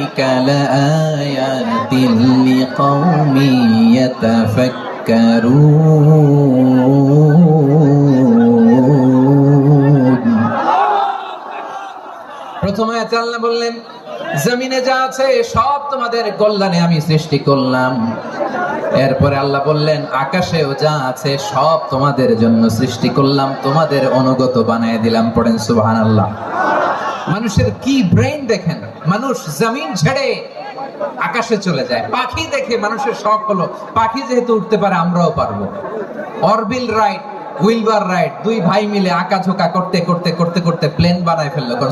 ذلك لآيات لقوم يتفكرون প্রথম আয়াতে আল্লাহ বললেন জমিনে যা আছে সব তোমাদের কল্যাণে আমি সৃষ্টি করলাম এরপরে আল্লাহ বললেন আকাশেও যা আছে সব তোমাদের জন্য সৃষ্টি করলাম তোমাদের অনুগত বানিয়ে দিলাম পড়েন সুবহান আল্লাহ মানুষের কি ব্রেন দেখেন? মানুষ জমিন ছেড়ে আকাশে চলে যায়। পাখি দেখে মানুষের শখ হলো, পাখি যেহেতু উঠতে পারে, আমরাও পারব। অরবিল রাইট, উইলবার রাইট, দুই ভাই মিলে আঁকা ঝোঁকা করতে করতে করতে করতে প্লেন বানায় ফেলল কোন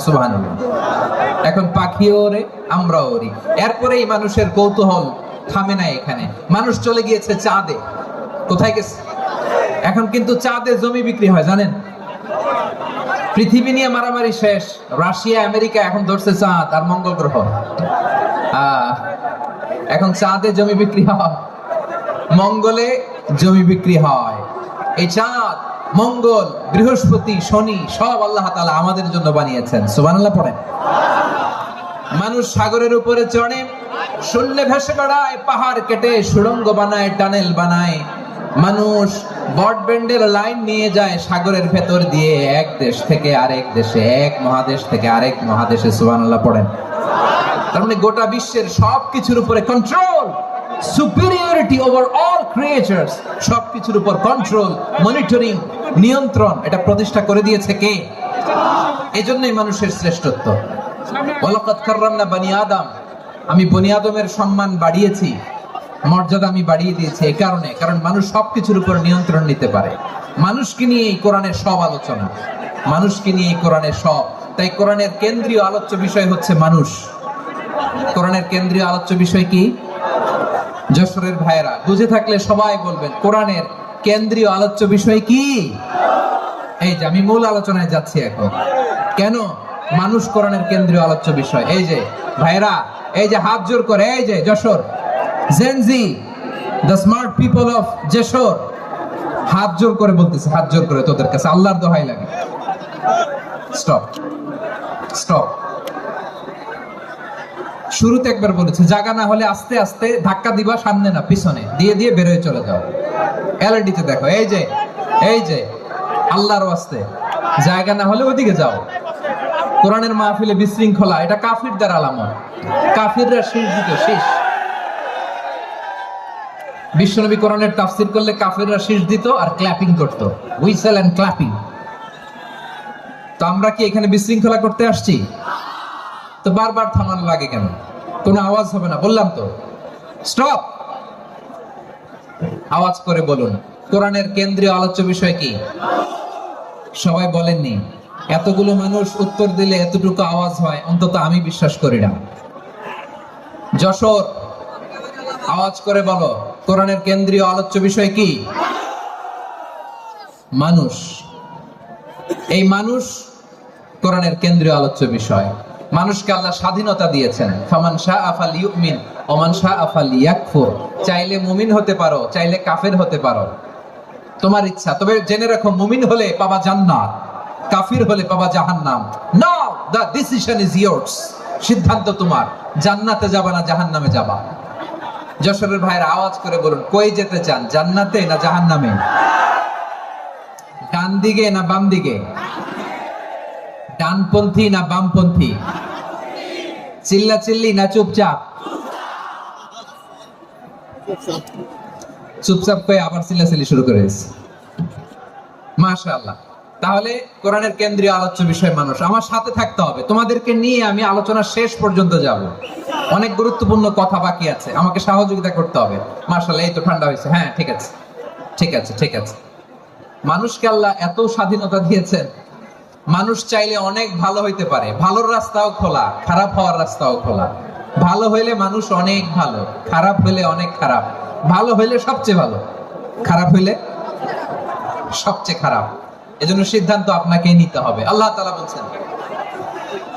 এখন পাখিও ওরে, আমরাও ওরি। এরপরেই মানুষের কৌতূহল থামে না এখানে। মানুষ চলে গিয়েছে চাঁদে। কোথায় গেছে? এখন কিন্তু চাঁদে জমি বিক্রি হয়, জানেন? পৃথিবী নিয়ে মারামারি শেষ। রাশিয়া, আমেরিকা এখন ধরছে চাঁদ আর মঙ্গল গ্রহ। এখন চাঁদে জমি বিক্রি হয়, মঙ্গলে জমি বিক্রি হয়। এই চাঁদ, মঙ্গল, বৃহস্পতি, শনি সব আল্লাহ তালা আমাদের জন্য বানিয়েছেন। সুবহানাল্লাহ পড়েন। মানুষ সাগরের উপরে চড়ে, শূন্যে ভেসে বেড়ায়, পাহাড় কেটে, সুড়ঙ্গ বানায়, টানেল বানায় মানুষ ব্রডব্যান্ডের লাইন নিয়ে যায় সাগরের ভেতর দিয়ে এক দেশ থেকে আরেক দেশে, এক মহাদেশ থেকে আরেক মহাদেশে, সুবহানাল্লাহ পড়েন। তার মানে গোটা বিশ্বের সব কিছুর উপরে control superiority over all creatures সব কিছুর উপর কন্ট্রোল মনিটরিং নিয়ন্ত্রণ, এটা প্রতিষ্ঠা করে দিয়েছে কে? এজন্যই মানুষের শ্রেষ্ঠত্ব। ওয়ালাকাদ কাররামনা বানি আদম, আমি বনি আদমের সম্মান বাড়িয়েছি মর্যাদা আমি বাড়িয়ে দিয়েছি এই কারণে, কারণ মানুষ সবকিছুর উপর নিয়ন্ত্রণ নিতে পারে। মানুষকে নিয়ে এই কোরআনের সব আলোচনা, মানুষকে নিয়ে এই কোরআনের সব। তাই কোরআনের কেন্দ্রীয় আলোচ্য বিষয় হচ্ছে মানুষ। কোরআনের কেন্দ্রীয় আলোচ্য বিষয় কি? যশোরের ভাইয়েরা, বুঝে থাকলে সবাই বলবেন, কোরআনের কেন্দ্রীয় আলোচ্য বিষয় কি? এই যে, আমি মূল আলোচনায় যাচ্ছি এখন। কেন মানুষ কোরআনের কেন্দ্রীয় আলোচ্য বিষয়? এই যে ভাইরা এই যে হাত জোর করে, এই যে, Jashore. Gen z the smart people of Jashore হাত জোর করে বলতেছে, হাত জোর করে তোদের কাছে, আল্লাহর দোহাই লাগে। স্টপ স্টপ শুরুতে একবার বলেছে জায়গা না হলে আস্তে আস্তে ধাক্কা দিবা সামনে না, পিছনে, দিয়ে দিয়ে বের হয়ে চলে যাও। এলইডিতে দেখো, এই যে এই যে, আল্লাহর ওয়াস্তে। জায়গা না হলে ওদিকে যাও। কোরআনের মাহফিলে বিশৃঙ্খলা, এটা কাফিরদের আলামত। কাফিররা শীষ দিত শীষ। বিশ্বনবী কোরআনের তাফসির করলে কাফিররা শীষ দিত আর ক্ল্যাপিং করত। হুইসেল এন্ড ক্ল্যাপিং তো আমরা কি এখানে বিশৃঙ্খলা করতে আসছি? তো বারবার থামানো লাগে কেন? কোনো আওয়াজ হবে না, বললাম তো। স্টপ আওয়াজ করে বলুন, কোরআনের কেন্দ্রীয় আলোচ্য বিষয় কি? সবাই বলেননি, এতগুলো মানুষ উত্তর দিলে এতটুকু আওয়াজ হয়, অন্তত আমি বিশ্বাস করি না। যশোর, আওয়াজ করে বলো। কোরআনের কেন্দ্রীয় আলোচ্য বিষয় কি? মানুষ। এই মানুষ কোরআনের কেন্দ্রীয় আলোচ্য বিষয়। মানুষকে আল্লাহ স্বাধীনতা দিয়েছেন। ফামান শাহ আফাল ইউমিন ওমান শাহ আফাল ইয়াকফুর চাইলে মুমিন হতে পারো, চাইলে কাফের হতে পারো। তোমার ইচ্ছা। তবে জেনে রাখো, মুমিন হলে পাবা জান্নাত, কাফির হলে পাবা জাহান্নাম। Now the decision is yours সিদ্ধান্ত তোমার। জান্নাতে যাবা না জাহান্নামে যাবা। যশোরের ভাইয়ের আওয়াজ করে বলুন, কই যেতে চান, জান্নাতে না জাহান্নামে? ডান দিকে না বাম দিকে? ডানপন্থী না বামপন্থী? চিল্লা চিল্লি না চুপচাপ? চুপচাপ করে আবার চিল্লাচিল্লি শুরু করে মাশাআল্লাহ। তাহলে কোরআনের কেন্দ্রীয় আলোচ্য বিষয় মানুষ, আমার সাথে থাকতে হবে। তোমাদেরকে নিয়ে আমি আলোচনা শেষ পর্যন্ত যাব। অনেক গুরুত্বপূর্ণ কথা বাকি আছে। আমাকে সহযোগিতা করতে হবে। মাশাআল্লাহ, এই তো ঠান্ডা হয়েছে। হ্যাঁ ঠিক আছে। ঠিক আছে ঠিক আছে। মানুষকে আল্লাহ এত স্বাধীনতা দিয়েছেন। মানুষ চাইলে অনেক ভালো হইতে পারে। ভালোর রাস্তাও খোলা, খারাপ হওয়ার রাস্তাও খোলা। ভালো হইলে মানুষ অনেক ভালো, খারাপ হইলে অনেক খারাপ। ভালো হইলে সবচেয়ে ভালো। খারাপ হইলে সবচেয়ে খারাপ। এজন্য সিদ্ধান্ত আপনাকেই নিতে হবে। আল্লাহ তালা বলছেন